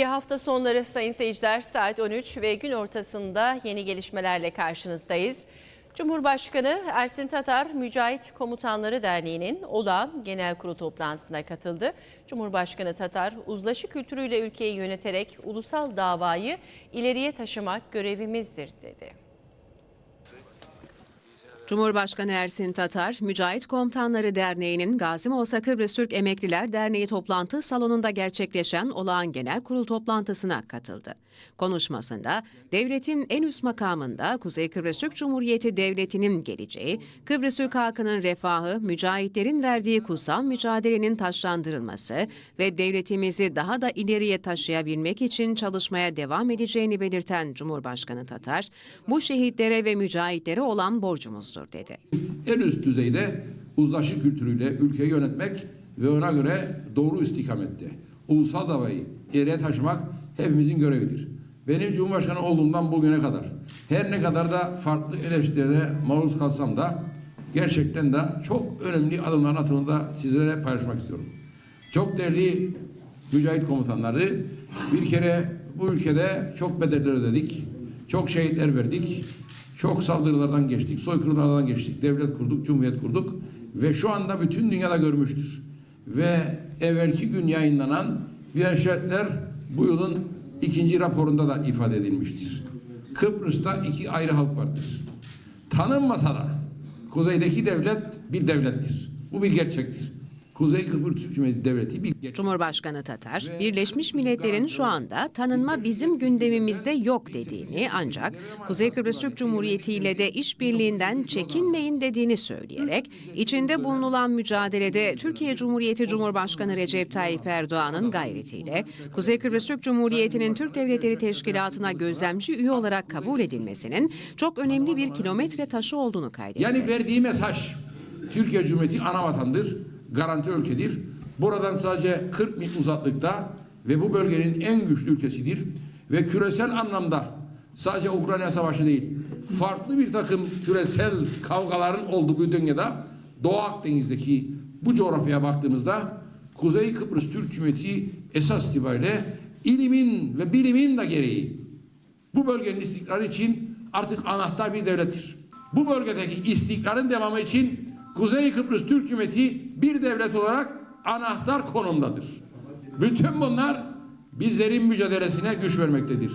İyi hafta sonları sayın seyirciler saat 13 ve gün ortasında yeni gelişmelerle karşınızdayız. Cumhurbaşkanı Ersin Tatar Mücahit Komutanları Derneği'nin olağan genel kurulu toplantısına katıldı. Cumhurbaşkanı Tatar uzlaşı kültürüyle ülkeyi yöneterek ulusal davayı ileriye taşımak görevimizdir dedi. Cumhurbaşkanı Ersin Tatar, Mücahit Komutanları Derneği'nin Gazi Kıbrıs Türk Emekliler Derneği toplantı salonunda gerçekleşen olağan genel kurul toplantısına katıldı. Konuşmasında devletin en üst makamında Kuzey Kıbrıs Türk Cumhuriyeti Devleti'nin geleceği, Kıbrıs Türk halkının refahı, mücahitlerin verdiği kutsal mücadelenin taşlandırılması ve devletimizi daha da ileriye taşıyabilmek için çalışmaya devam edeceğini belirten Cumhurbaşkanı Tatar, bu şehitlere ve mücahitlere olan borcumuzdur dedi. en üst düzeyde uzlaşı kültürüyle ülkeyi yönetmek ve ona göre doğru istikamette ulusal davayı ileriye taşımak hepimizin görevidir. Benim Cumhurbaşkanı olduğumdan bugüne kadar her ne kadar da farklı eleştirilere maruz kalsam da gerçekten de çok önemli adımların atımını da sizlere paylaşmak istiyorum. Çok değerli mücahit komutanları bir kere bu ülkede çok bedeller ödedik. Çok şehitler verdik. Çok saldırılardan geçtik, soykırımlardan geçtik, devlet kurduk, cumhuriyet kurduk ve şu anda bütün dünyada görmüştür. Ve evvelki gün yayınlanan Birleşik bu yılın ikinci raporunda da ifade edilmiştir. Kıbrıs'ta iki ayrı halk vardır. Tanınmasa da kuzeydeki devlet bir devlettir. Bu bir gerçektir. Kuzey Kıbrıs Türk Cumhuriyeti Devleti bir gerçek. Cumhurbaşkanı Tatar, Birleşmiş Milletler'in şu anda tanınma bizim gündemimizde yok dediğini ancak Kuzey Kıbrıs Türk Cumhuriyeti ile de işbirliğinden çekinmeyin dediğini söyleyerek içinde bulunulan mücadelede Türkiye Cumhuriyeti Cumhurbaşkanı Recep Tayyip Erdoğan'ın gayretiyle Kuzey Kıbrıs Türk Cumhuriyeti'nin Türk Devletleri Teşkilatı'na gözlemci üye olarak kabul edilmesinin çok önemli bir kilometre taşı olduğunu kaydetti. Yani verdiği mesaj Türkiye Cumhuriyeti ana vatandır, garanti ülkedir. Buradan sadece 40 mil uzaklıkta ve bu bölgenin en güçlü ülkesidir. Ve küresel anlamda sadece Ukrayna Savaşı değil, farklı bir takım küresel kavgaların olduğu bu dünyada Doğu Akdeniz'deki bu coğrafyaya baktığımızda Kuzey Kıbrıs Türk Cumhuriyeti esas itibariyle ilimin ve bilimin de gereği bu bölgenin istikrarı için artık anahtar bir devlettir. Bu bölgedeki istikrarın devamı için Kuzey Kıbrıs Türk Cumhuriyeti bir devlet olarak anahtar konumdadır. Bütün bunlar bizlerin mücadelesine güç vermektedir.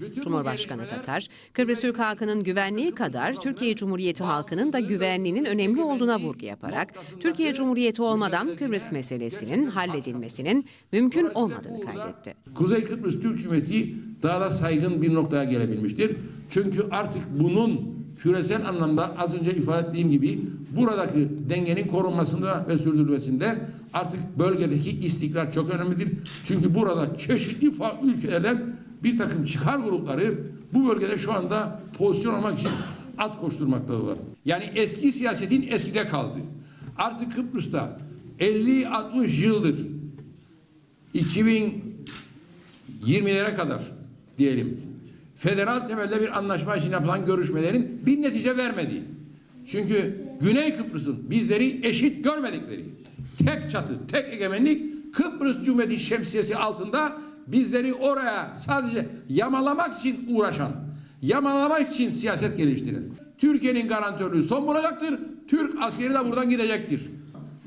Bütün Cumhurbaşkanı Tatar, Kıbrıs Türk halkının güvenliği kadar Türkiye Cumhuriyeti halkının da güvenliğinin önemli olduğuna vurgu yaparak, Türkiye Cumhuriyeti olmadan Kıbrıs meselesinin halledilmesinin mümkün olmadığını kaydetti. Kuzey Kıbrıs Türk Cumhuriyeti daha da saygın bir noktaya gelebilmiştir. Çünkü artık bunun küresel anlamda az önce ifade ettiğim gibi buradaki dengenin korunmasında ve sürdürülmesinde artık bölgedeki istikrar çok önemlidir. Çünkü burada çeşitli ülkelerden bir takım çıkar grupları bu bölgede şu anda pozisyon almak için at koşturmaktadırlar. Yani eski siyasetin eskide kaldı. Artık Kıbrıs'ta 50-60 yıldır 2020'lere kadar diyelim federal temelde bir anlaşma için yapılan görüşmelerin bir netice vermediği. Çünkü Güney Kıbrıs'ın bizleri eşit görmedikleri tek çatı, tek egemenlik Kıbrıs Cumhuriyeti şemsiyesi altında bizleri oraya sadece yamalamak için uğraşan, yamalamak için siyaset geliştiren Türkiye'nin garantörlüğü son bulacaktır. Türk askeri de buradan gidecektir.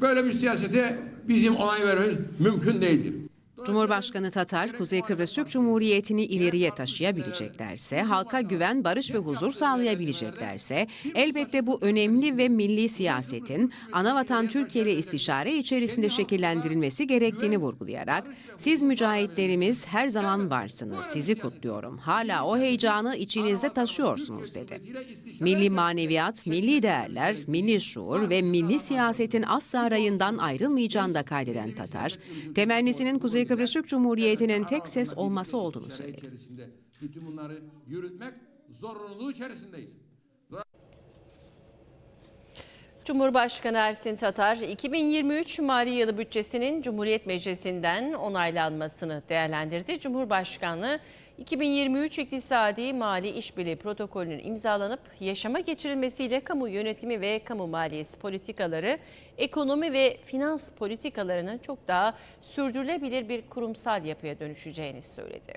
Böyle bir siyasete bizim onay vermemiz mümkün değildir. Cumhurbaşkanı Tatar, Kuzey Kıbrıs Türk Cumhuriyeti'ni ileriye taşıyabileceklerse, halka güven, barış ve huzur sağlayabileceklerse, elbette bu önemli ve milli siyasetin anavatan Türkiye ile istişare içerisinde şekillendirilmesi gerektiğini vurgulayarak, siz mücahitlerimiz her zaman varsınız, sizi kutluyorum, hala o heyecanı içinizde taşıyorsunuz dedi. Milli maneviyat, milli değerler, milli şuur ve milli siyasetin asla rayından ayrılmayacağını da kaydeden Tatar, temennisinin Kuzey Kıbrıs Türk Cumhuriyeti'nin tek ses olması olduğunu söyledi. İçerisinde bütün bunları yürütmek zorunluluğu içerisindeyiz. Cumhurbaşkanı Ersin Tatar, 2023 mali yılı bütçesinin Cumhuriyet Meclisi'nden onaylanmasını değerlendirdi. Cumhurbaşkanlığı 2023 İktisadi Mali İşbirliği Protokolü'nün imzalanıp yaşama geçirilmesiyle kamu yönetimi ve kamu maliyesi politikaları, ekonomi ve finans politikalarının çok daha sürdürülebilir bir kurumsal yapıya dönüşeceğini söyledi.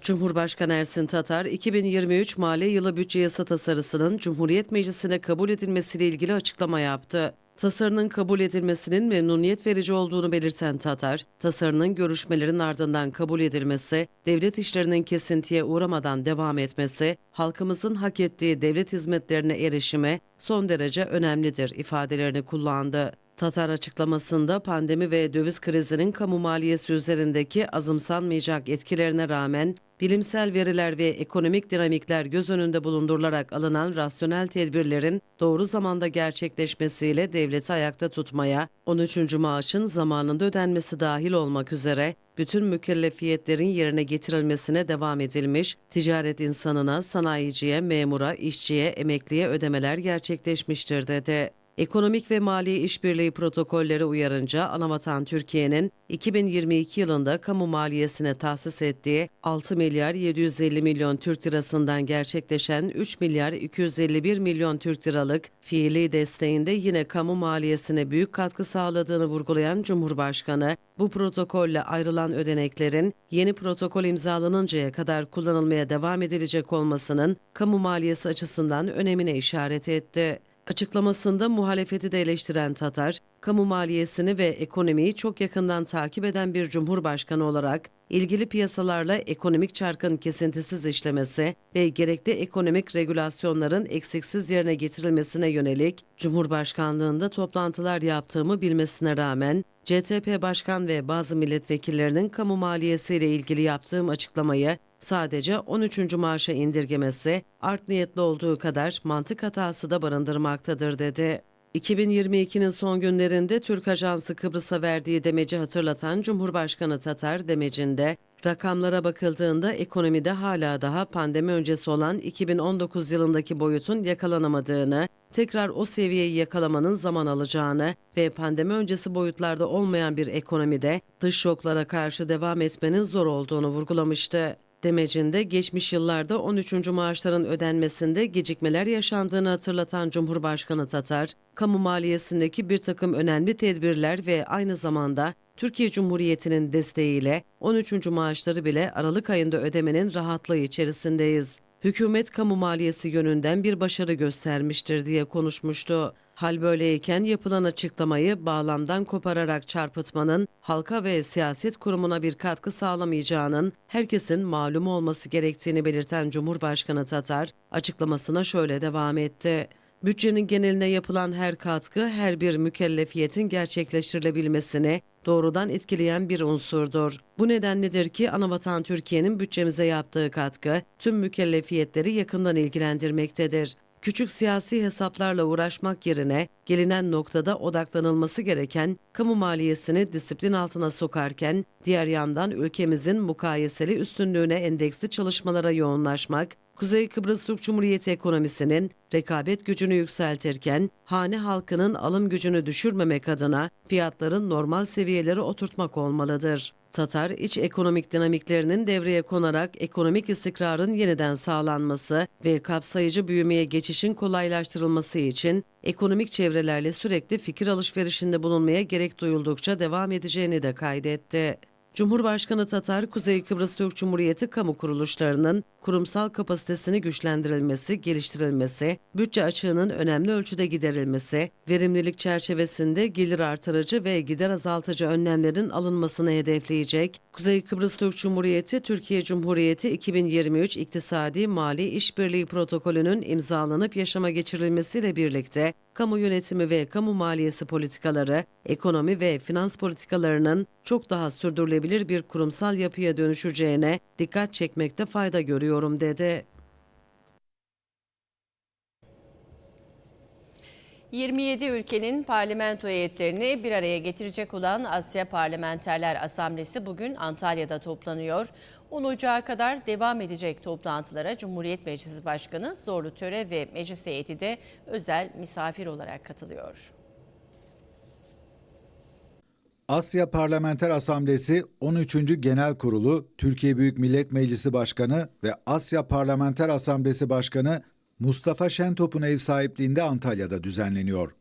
Cumhurbaşkanı Ersin Tatar, 2023 mali yılı bütçe yasa tasarısının Cumhuriyet Meclisi'ne kabul edilmesiyle ilgili açıklama yaptı. Tasarının kabul edilmesinin memnuniyet verici olduğunu belirten Tatar, tasarının görüşmelerin ardından kabul edilmesi, devlet işlerinin kesintiye uğramadan devam etmesi, halkımızın hak ettiği devlet hizmetlerine erişime son derece önemlidir ifadelerini kullandı. Tatar açıklamasında pandemi ve döviz krizinin kamu maliyesi üzerindeki azımsanmayacak etkilerine rağmen bilimsel veriler ve ekonomik dinamikler göz önünde bulundurularak alınan rasyonel tedbirlerin doğru zamanda gerçekleşmesiyle devleti ayakta tutmaya, 13. maaşın zamanında ödenmesi dahil olmak üzere bütün mükellefiyetlerin yerine getirilmesine devam edilmiş, ticaret insanına, sanayiciye, memura, işçiye, emekliye ödemeler gerçekleşmiştir dedi. Ekonomik ve mali işbirliği protokolleri uyarınca Anavatan Türkiye'nin 2022 yılında kamu maliyesine tahsis ettiği 6 milyar 750 milyon Türk lirasından gerçekleşen 3 milyar 251 milyon Türk liralık fiili desteğinde yine kamu maliyesine büyük katkı sağladığını vurgulayan Cumhurbaşkanı, bu protokolle ayrılan ödeneklerin yeni protokol imzalanıncaya kadar kullanılmaya devam edilecek olmasının kamu maliyesi açısından önemine işaret etti. Açıklamasında muhalefeti de eleştiren Tatar, kamu maliyesini ve ekonomiyi çok yakından takip eden bir cumhurbaşkanı olarak ilgili piyasalarla ekonomik çarkın kesintisiz işlemesi ve gerekli ekonomik regülasyonların eksiksiz yerine getirilmesine yönelik Cumhurbaşkanlığında toplantılar yaptığımı bilmesine rağmen CTP Başkan ve bazı milletvekillerinin kamu maliyesiyle ilgili yaptığım açıklamayı sadece 13. maaşa indirgemesi art niyetli olduğu kadar mantık hatası da barındırmaktadır dedi. 2022'nin son günlerinde Türk Ajansı Kıbrıs'a verdiği demeci hatırlatan Cumhurbaşkanı Tatar demecinde rakamlara bakıldığında ekonomide hala daha pandemi öncesi olan 2019 yılındaki boyutun yakalanamadığını, tekrar o seviyeyi yakalamanın zaman alacağını ve pandemi öncesi boyutlarda olmayan bir ekonomide dış şoklara karşı devam etmenin zor olduğunu vurgulamıştı. Demecinde geçmiş yıllarda 13. maaşların ödenmesinde gecikmeler yaşandığını hatırlatan Cumhurbaşkanı Tatar, kamu maliyesindeki bir takım önemli tedbirler ve aynı zamanda Türkiye Cumhuriyeti'nin desteğiyle 13. maaşları bile Aralık ayında ödemenin rahatlığı içerisindeyiz. Hükümet kamu maliyesi yönünden bir başarı göstermiştir diye konuşmuştu. Hal böyleyken yapılan açıklamayı bağlamdan kopararak çarpıtmanın halka ve siyaset kurumuna bir katkı sağlamayacağının herkesin malum olması gerektiğini belirten Cumhurbaşkanı Tatar açıklamasına şöyle devam etti. Bütçenin geneline yapılan her katkı her bir mükellefiyetin gerçekleştirilebilmesini doğrudan etkileyen bir unsurdur. Bu nedenledir ki Anavatan Türkiye'nin bütçemize yaptığı katkı tüm mükellefiyetleri yakından ilgilendirmektedir. Küçük siyasi hesaplarla uğraşmak yerine gelinen noktada odaklanılması gereken kamu maliyesini disiplin altına sokarken diğer yandan ülkemizin mukayeseli üstünlüğüne endeksli çalışmalara yoğunlaşmak, Kuzey Kıbrıs Türk Cumhuriyeti ekonomisinin rekabet gücünü yükseltirken hane halkının alım gücünü düşürmemek adına fiyatların normal seviyelere oturtmak olmalıdır. Tatar, iç ekonomik dinamiklerinin devreye konarak ekonomik istikrarın yeniden sağlanması ve kapsayıcı büyümeye geçişin kolaylaştırılması için ekonomik çevrelerle sürekli fikir alışverişinde bulunmaya gerek duyuldukça devam edeceğini de kaydetti. Cumhurbaşkanı Tatar, Kuzey Kıbrıs Türk Cumhuriyeti kamu kuruluşlarının kurumsal kapasitesini güçlendirilmesi, geliştirilmesi, bütçe açığının önemli ölçüde giderilmesi, verimlilik çerçevesinde gelir artırıcı ve gider azaltıcı önlemlerin alınmasını hedefleyecek, Kuzey Kıbrıs Türk Cumhuriyeti, Türkiye Cumhuriyeti 2023 İktisadi Mali İşbirliği Protokolü'nün imzalanıp yaşama geçirilmesiyle birlikte kamu yönetimi ve kamu maliyesi politikaları, ekonomi ve finans politikalarının çok daha sürdürülebilir bir kurumsal yapıya dönüşeceğine dikkat çekmekte fayda görüyorum dedi. 27 ülkenin parlamento heyetlerini bir araya getirecek olan Asya Parlamenterler Asamblesi bugün Antalya'da toplanıyor. 10 Ocağı kadar devam edecek toplantılara Cumhuriyet Meclisi Başkanı Zorlu Töre ve meclis heyeti de özel misafir olarak katılıyor. Asya Parlamenter Asamblesi 13. Genel Kurulu Türkiye Büyük Millet Meclisi Başkanı ve Asya Parlamenter Asamblesi Başkanı Mustafa Şentop'un ev sahipliğinde Antalya'da düzenleniyor.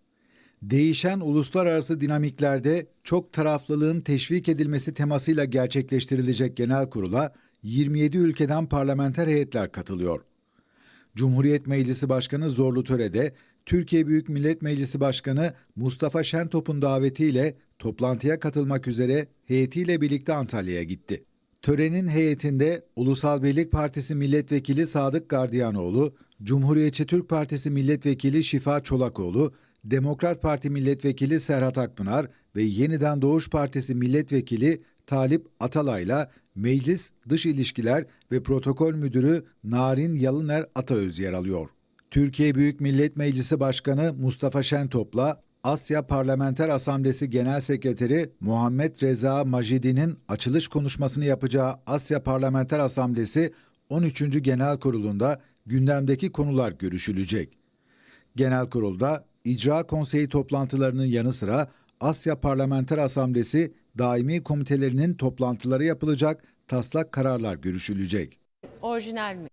Değişen uluslararası dinamiklerde çok taraflılığın teşvik edilmesi temasıyla gerçekleştirilecek genel kurula 27 ülkeden parlamenter heyetler katılıyor. Cumhuriyet Meclisi Başkanı Zorlu Töre'de Türkiye Büyük Millet Meclisi Başkanı Mustafa Şentop'un davetiyle toplantıya katılmak üzere heyetiyle birlikte Antalya'ya gitti. Törenin heyetinde Ulusal Birlik Partisi Milletvekili Sadık Gardiyanoğlu, Cumhuriyetçi Türk Partisi Milletvekili Şifa Çolakoğlu, Demokrat Parti Milletvekili Serhat Akpınar ve Yeniden Doğuş Partisi Milletvekili Talip Atalay'la Meclis Dış İlişkiler ve Protokol Müdürü Narin Yalıner Ataöz yer alıyor. Türkiye Büyük Millet Meclisi Başkanı Mustafa Şentop'la Asya Parlamenter Asamblesi Genel Sekreteri Muhammed Reza Macidi'nin açılış konuşmasını yapacağı Asya Parlamenter Asamblesi 13. Genel Kurulu'nda gündemdeki konular görüşülecek. Genel Kurul'da İcra Konseyi toplantılarının yanı sıra Asya Parlamenter Asamblesi daimi komitelerinin toplantıları yapılacak, taslak kararlar görüşülecek. Orijinal mi?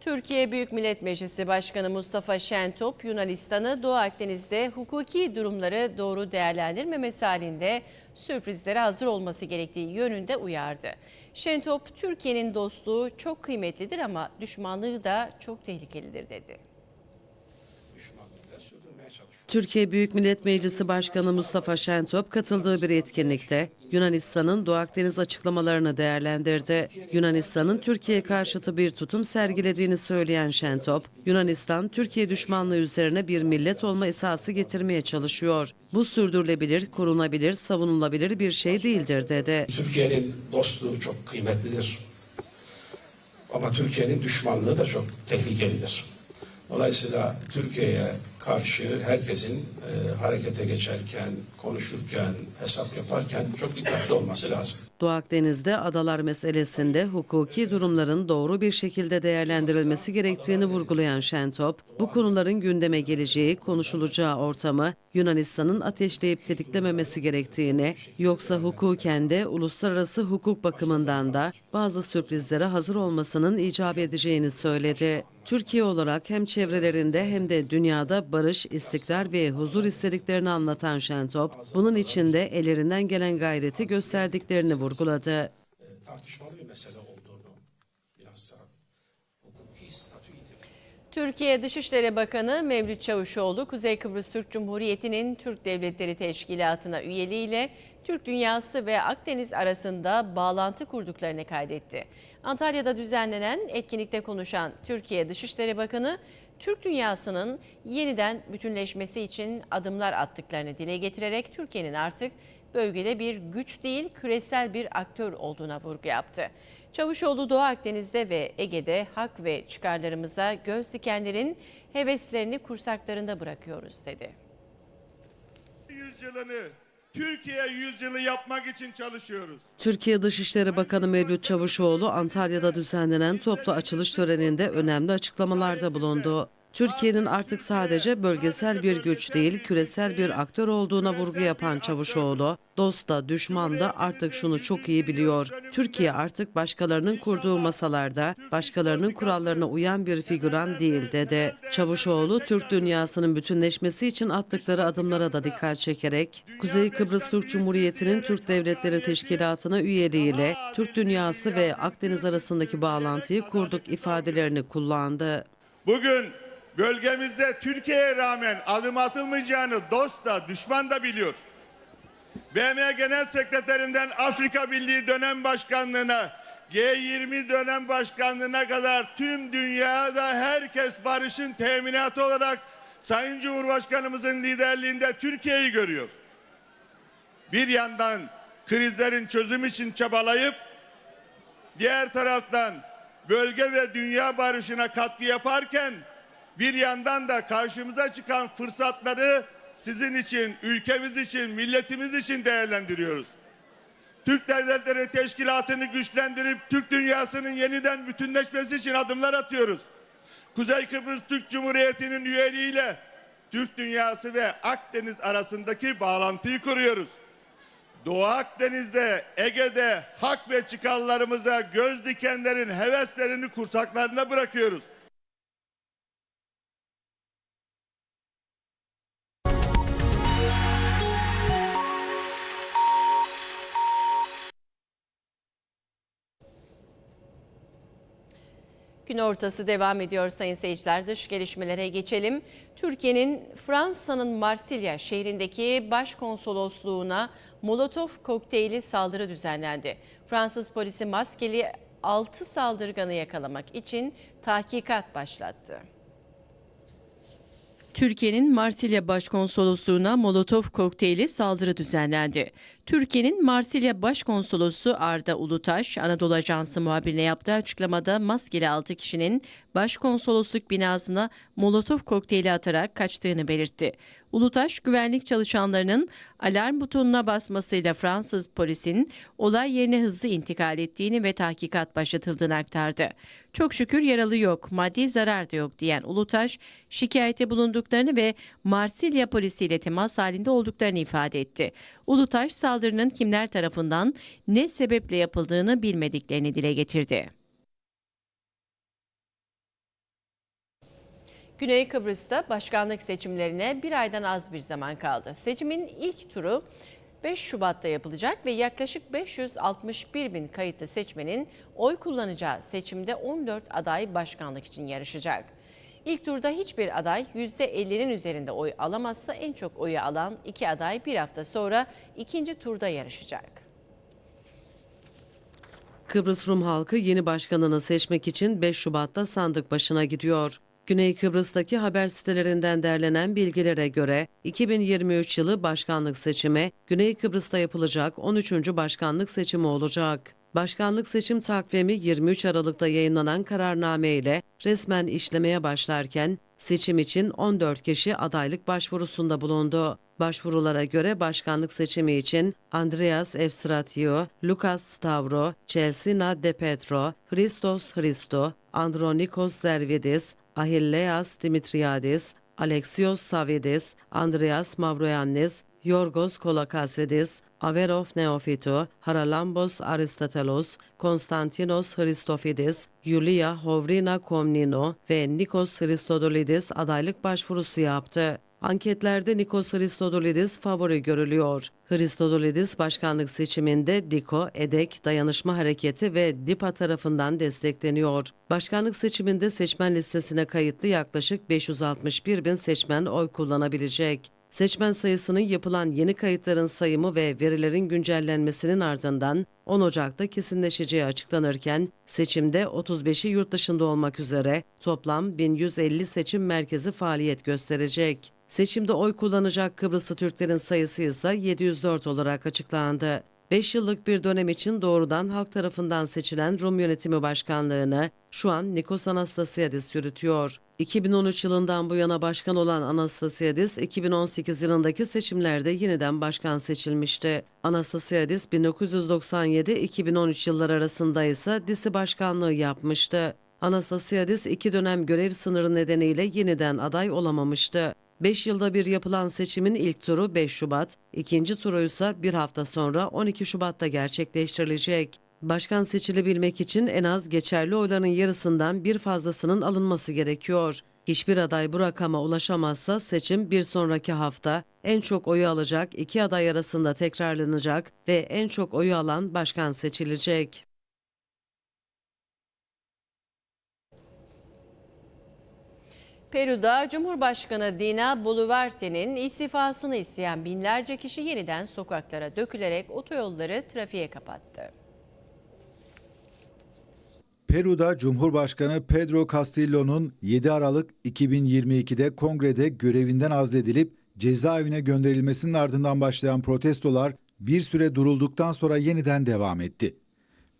Türkiye Büyük Millet Meclisi Başkanı Mustafa Şentop, Yunanistan'ı Doğu Akdeniz'de hukuki durumları doğru değerlendirmemesi halinde sürprizlere hazır olması gerektiği yönünde uyardı. Şentop, Türkiye'nin dostluğu çok kıymetlidir ama düşmanlığı da çok tehlikelidir dedi. Türkiye Büyük Millet Meclisi Başkanı Mustafa Şentop katıldığı bir etkinlikte Yunanistan'ın Doğu Akdeniz açıklamalarını değerlendirdi. Yunanistan'ın Türkiye karşıtı bir tutum sergilediğini söyleyen Şentop, Yunanistan Türkiye düşmanlığı üzerine bir millet olma esası getirmeye çalışıyor. Bu sürdürülebilir, korunabilir, savunulabilir bir şey değildir dedi. Türkiye'nin dostluğu çok kıymetlidir. Ama Türkiye'nin düşmanlığı da çok tehlikelidir. Dolayısıyla Türkiye'ye karşı herkesin e, harekete geçerken, konuşurken, hesap yaparken çok dikkatli olması lazım. Doğu Akdeniz'de adalar meselesinde hukuki durumların doğru bir şekilde değerlendirilmesi gerektiğini vurgulayan Şentop, bu konuların gündeme geleceği, konuşulacağı ortamı Yunanistan'ın ateşleyip tetiklememesi gerektiğini, yoksa hukuken de uluslararası hukuk bakımından da bazı sürprizlere hazır olmasının icap edeceğini söyledi. Türkiye olarak hem çevrelerinde hem de dünyada barış, istikrar ve huzur istediklerini anlatan Şentop, bunun için de ellerinden gelen gayreti gösterdiklerini vurguladı. Tartışmalı bir mesele olduğunu bilhassa hukuki statü itibariyle Türkiye Dışişleri Bakanı Mevlüt Çavuşoğlu, Kuzey Kıbrıs Türk Cumhuriyeti'nin Türk Devletleri Teşkilatı'na üyeliğiyle Türk dünyası ve Akdeniz arasında bağlantı kurduklarını kaydetti. Antalya'da düzenlenen etkinlikte konuşan Türkiye Dışişleri Bakanı, Türk dünyasının yeniden bütünleşmesi için adımlar attıklarını dile getirerek Türkiye'nin artık bölgede bir güç değil küresel bir aktör olduğuna vurgu yaptı. Çavuşoğlu Doğu Akdeniz'de ve Ege'de hak ve çıkarlarımıza göz dikenlerin heveslerini kursaklarında bırakıyoruz dedi. yüzyılını Türkiye yüzyılı yapmak için çalışıyoruz. Türkiye Dışişleri Bakanı Mevlüt Çavuşoğlu Antalya'da düzenlenen toplu açılış töreninde önemli açıklamalarda bulundu. Türkiye'nin artık sadece bölgesel bir güç değil, küresel bir aktör olduğuna vurgu yapan Çavuşoğlu, dost da düşman da artık şunu çok iyi biliyor. Türkiye artık başkalarının kurduğu masalarda, başkalarının kurallarına uyan bir figüran değil dedi. Çavuşoğlu, Türk dünyasının bütünleşmesi için attıkları adımlara da dikkat çekerek, Kuzey Kıbrıs Türk Cumhuriyeti'nin Türk Devletleri Teşkilatı'na üyeliğiyle Türk dünyası ve Akdeniz arasındaki bağlantıyı kurduk ifadelerini kullandı. Bugün bölgemizde Türkiye'ye rağmen adım atılmayacağını dost da düşman da biliyor. BM Genel Sekreterinden Afrika Birliği dönem başkanlığına G20 dönem başkanlığına kadar tüm dünyada herkes barışın teminatı olarak Sayın Cumhurbaşkanımızın liderliğinde Türkiye'yi görüyor. Bir yandan krizlerin çözüm için çabalayıp diğer taraftan bölge ve dünya barışına katkı yaparken bir yandan da karşımıza çıkan fırsatları sizin için, ülkemiz için, milletimiz için değerlendiriyoruz. Türk Devletleri Teşkilatı'nı güçlendirip Türk dünyasının yeniden bütünleşmesi için adımlar atıyoruz. Kuzey Kıbrıs Türk Cumhuriyeti'nin üyeliğiyle Türk dünyası ve Akdeniz arasındaki bağlantıyı kuruyoruz. Doğu Akdeniz'de, Ege'de hak ve çıkarlarımıza göz dikenlerin heveslerini kursaklarına bırakıyoruz. Gün ortası devam ediyor sayın seyirciler. Dış gelişmelere geçelim. Türkiye'nin Fransa'nın Marsilya şehrindeki başkonsolosluğuna Molotov kokteyli saldırı düzenlendi. Fransız polisi maskeli 6 saldırganı yakalamak için tahkikat başlattı. Türkiye'nin Marsilya Başkonsolosluğu'na Molotov kokteyli saldırı düzenlendi. Türkiye'nin Marsilya Başkonsolosu Arda Ulutaş, Anadolu Ajansı muhabirine yaptığı açıklamada maskeli 6 kişinin başkonsolosluk binasına Molotov kokteyli atarak kaçtığını belirtti. Ulutaş, güvenlik çalışanlarının alarm butonuna basmasıyla Fransız polisin olay yerine hızlı intikal ettiğini ve tahkikat başlatıldığını aktardı. Çok şükür yaralı yok, maddi zarar da yok diyen Ulutaş, şikayete bulunduklarını ve Marsilya polisiyle temas halinde olduklarını ifade etti. Ulutaş, saldırının kimler tarafından ne sebeple yapıldığını bilmediklerini dile getirdi. Güney Kıbrıs'ta başkanlık seçimlerine bir aydan az bir zaman kaldı. Seçimin ilk turu 5 Şubat'ta yapılacak ve yaklaşık 561 bin kayıtlı seçmenin oy kullanacağı seçimde 14 aday başkanlık için yarışacak. İlk turda hiçbir aday %50'nin üzerinde oy alamazsa en çok oyu alan iki aday bir hafta sonra ikinci turda yarışacak. Kıbrıs Rum halkı yeni başkanını seçmek için 5 Şubat'ta sandık başına gidiyor. Güney Kıbrıs'taki haber sitelerinden derlenen bilgilere göre 2023 yılı başkanlık seçimi Güney Kıbrıs'ta yapılacak 13. başkanlık seçimi olacak. Başkanlık seçim takvimi 23 Aralık'ta yayınlanan kararname ile resmen işlemeye başlarken seçim için 14 kişi adaylık başvurusunda bulundu. Başvurulara göre başkanlık seçimi için Andreas Evstratio, Lucas Stavro, Chelsea De Petro, Christos Christo, Andronikos Zervidis, Ahilleas Dimitriadis, Alexios Savidis, Andreas Mavroyannis, Yorgos Kolakasidis, Averov Neofito, Haralambos Aristotelos, Konstantinos Christofidis, Yulia Hovrina Komnino ve Nikos Christodolidis adaylık başvurusu yaptı. Anketlerde Nikos Christodolidis favori görülüyor. Christodolidis başkanlık seçiminde DİKO, EDEK, Dayanışma Hareketi ve DİPA tarafından destekleniyor. Başkanlık seçiminde seçmen listesine kayıtlı yaklaşık 561 bin seçmen oy kullanabilecek. Seçmen sayısının yapılan yeni kayıtların sayımı ve verilerin güncellenmesinin ardından 10 Ocak'ta kesinleşeceği açıklanırken seçimde 35'i yurt dışında olmak üzere toplam 1150 seçim merkezi faaliyet gösterecek. Seçimde oy kullanacak Kıbrıslı Türklerin sayısı ise 704 olarak açıklandı. 5 yıllık bir dönem için doğrudan halk tarafından seçilen Rum Yönetimi Başkanlığını şu an Nikos Anastasiadis yürütüyor. 2013 yılından bu yana başkan olan Anastasiadis, 2018 yılındaki seçimlerde yeniden başkan seçilmişti. Anastasiadis 1997-2013 yılları arasında ise disi başkanlığı yapmıştı. Anastasiadis iki dönem görev sınırı nedeniyle yeniden aday olamamıştı. 5 yılda bir yapılan seçimin ilk turu 5 Şubat, ikinci turu ise bir hafta sonra 12 Şubat'ta gerçekleştirilecek. Başkan seçilebilmek için en az geçerli oyların yarısından bir fazlasının alınması gerekiyor. Hiçbir aday bu rakama ulaşamazsa seçim bir sonraki hafta en çok oyu alacak iki aday arasında tekrarlanacak ve en çok oyu alan başkan seçilecek. Peru'da Cumhurbaşkanı Dina Boluarte'nin istifasını isteyen binlerce kişi yeniden sokaklara dökülerek otoyolları trafiğe kapattı. Peru'da Cumhurbaşkanı Pedro Castillo'nun 7 Aralık 2022'de kongrede görevinden azledilip cezaevine gönderilmesinin ardından başlayan protestolar bir süre durulduktan sonra yeniden devam etti.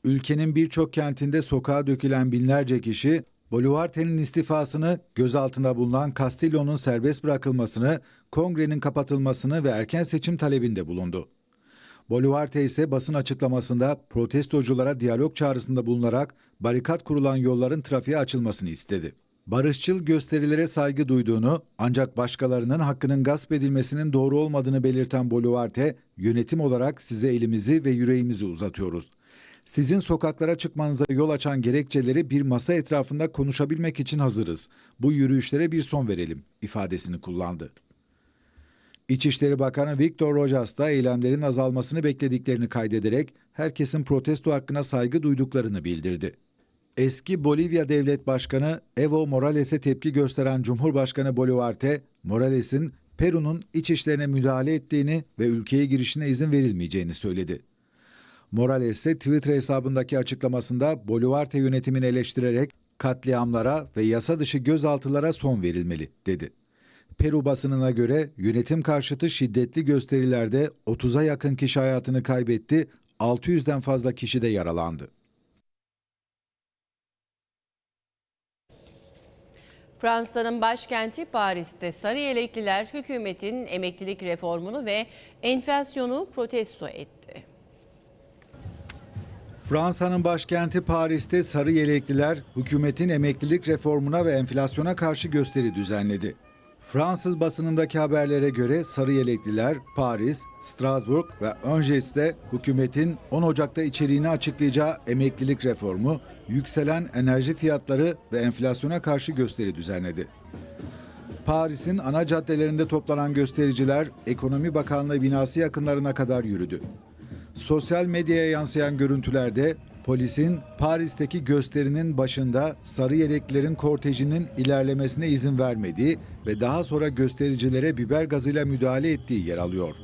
Ülkenin birçok kentinde sokağa dökülen binlerce kişi Boluarte'nin istifasını, gözaltında bulunan Castillo'nun serbest bırakılmasını, kongrenin kapatılmasını ve erken seçim talebinde bulundu. Boluarte ise basın açıklamasında protestoculara diyalog çağrısında bulunarak barikat kurulan yolların trafiğe açılmasını istedi. Barışçıl gösterilere saygı duyduğunu ancak başkalarının hakkının gasp edilmesinin doğru olmadığını belirten Boluarte, yönetim olarak size elimizi ve yüreğimizi uzatıyoruz. Sizin sokaklara çıkmanıza yol açan gerekçeleri bir masa etrafında konuşabilmek için hazırız. Bu yürüyüşlere bir son verelim ifadesini kullandı. İçişleri Bakanı Victor Rojas da eylemlerin azalmasını beklediklerini kaydederek herkesin protesto hakkına saygı duyduklarını bildirdi. Eski Bolivya Devlet Başkanı Evo Morales'e tepki gösteren Cumhurbaşkanı Boluarte, Morales'in Peru'nun iç işlerine müdahale ettiğini ve ülkeye girişine izin verilmeyeceğini söyledi. Morales ise Twitter hesabındaki açıklamasında Boluarte yönetimini eleştirerek katliamlara ve yasa dışı gözaltılara son verilmeli dedi. Peru basınına göre yönetim karşıtı şiddetli gösterilerde 30'a yakın kişi hayatını kaybetti, 600'den fazla kişi de yaralandı. Fransa'nın başkenti Paris'te sarı yelekliler hükümetin emeklilik reformunu ve enflasyonu protesto etti. Fransa'nın başkenti Paris'te sarı yelekliler hükümetin emeklilik reformuna ve enflasyona karşı gösteri düzenledi. Fransız basınındaki haberlere göre sarı yelekliler Paris, Strasbourg ve Angers'te hükümetin 10 Ocak'ta içeriğini açıklayacağı emeklilik reformu, yükselen enerji fiyatları ve enflasyona karşı gösteri düzenledi. Paris'in ana caddelerinde toplanan göstericiler Ekonomi Bakanlığı binası yakınlarına kadar yürüdü. Sosyal medyaya yansıyan görüntülerde polisin Paris'teki gösterinin başında sarı yeleklilerin kortejinin ilerlemesine izin vermediği ve daha sonra göstericilere biber gazıyla müdahale ettiği yer alıyor.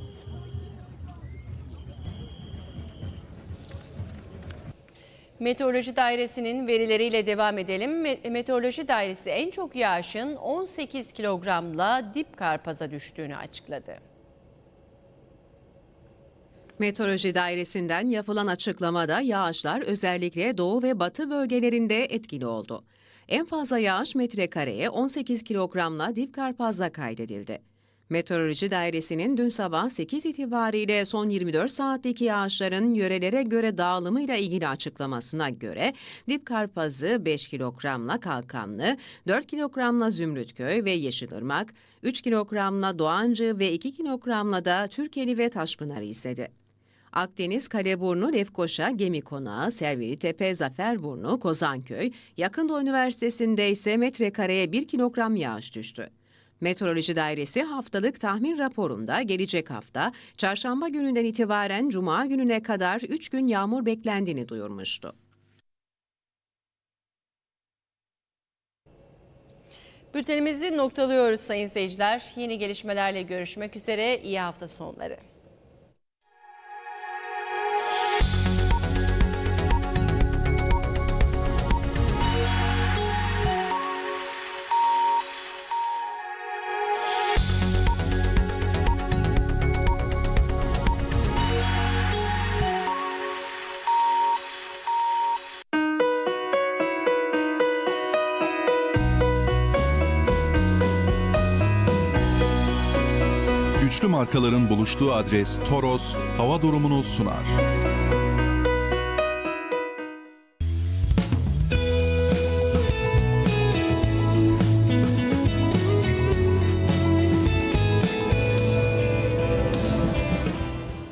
Meteoroloji Dairesi'nin verileriyle devam edelim. Me- Meteoroloji Dairesi en çok yağışın 18 kilogramla dip karpaza düştüğünü açıkladı. Meteoroloji Dairesi'nden yapılan açıklamada yağışlar özellikle doğu ve batı bölgelerinde etkili oldu. En fazla yağış metrekareye 18 kilogramla Dipkarpaz'da kaydedildi. Meteoroloji Dairesi'nin dün sabah 8 itibariyle son 24 saatteki yağışların yörelere göre dağılımıyla ilgili açıklamasına göre Dipkarpaz'ı 5 kilogramla Kalkanlı, 4 kilogramla Zümrütköy ve Yeşilırmak, 3 kilogramla Doğancı ve 2 kilogramla da Türkeli ve Taşpınar'ı izledi. Akdeniz, Kaleburnu, Lefkoşa, Gemikonağı, Selvili Tepe, Zaferburnu, Kozanköy, Yakındoğu Üniversitesi'nde ise metrekareye 1 kilogram yağış düştü. Meteoroloji Dairesi haftalık tahmin raporunda gelecek hafta çarşamba gününden itibaren cuma gününe kadar 3 gün yağmur beklendiğini duyurmuştu. Bültenimizi noktalıyoruz sayın seyirciler. Yeni gelişmelerle görüşmek üzere. İyi hafta sonları. Güçlü markaların buluştuğu adres Toros hava durumunu sunar.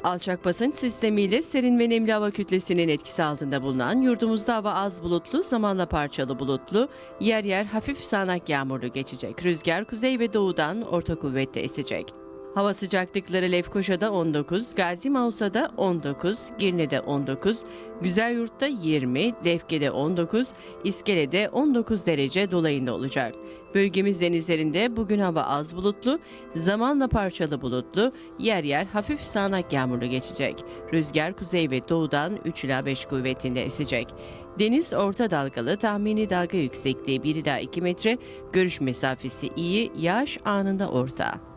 Alçak basınç sistemiyle serin ve nemli hava kütlesinin etkisi altında bulunan yurdumuzda hava az bulutlu, zamanla parçalı bulutlu, yer yer hafif sağanak yağmurlu geçecek. Rüzgar kuzey ve doğudan orta kuvvette esecek. Hava sıcaklıkları Lefkoşa'da 19, Gazi Mausa'da 19, Girne'de 19, Güzelyurt'ta 20, Lefke'de 19, İskele'de 19 derece dolayında olacak. Bölgemiz denizlerinde bugün hava az bulutlu, zamanla parçalı bulutlu, yer yer hafif sağanak yağmurlu geçecek. Rüzgar kuzey ve doğudan 3 ila 5 kuvvetinde esecek. Deniz orta dalgalı, tahmini dalga yüksekliği 1 ila 2 metre, görüş mesafesi iyi, yağış anında orta.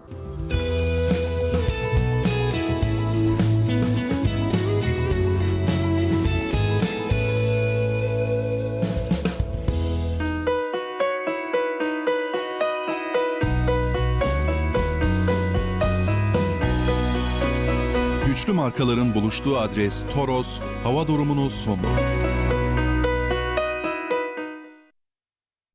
Markaların buluştuğu adres Toros hava durumunu sundu.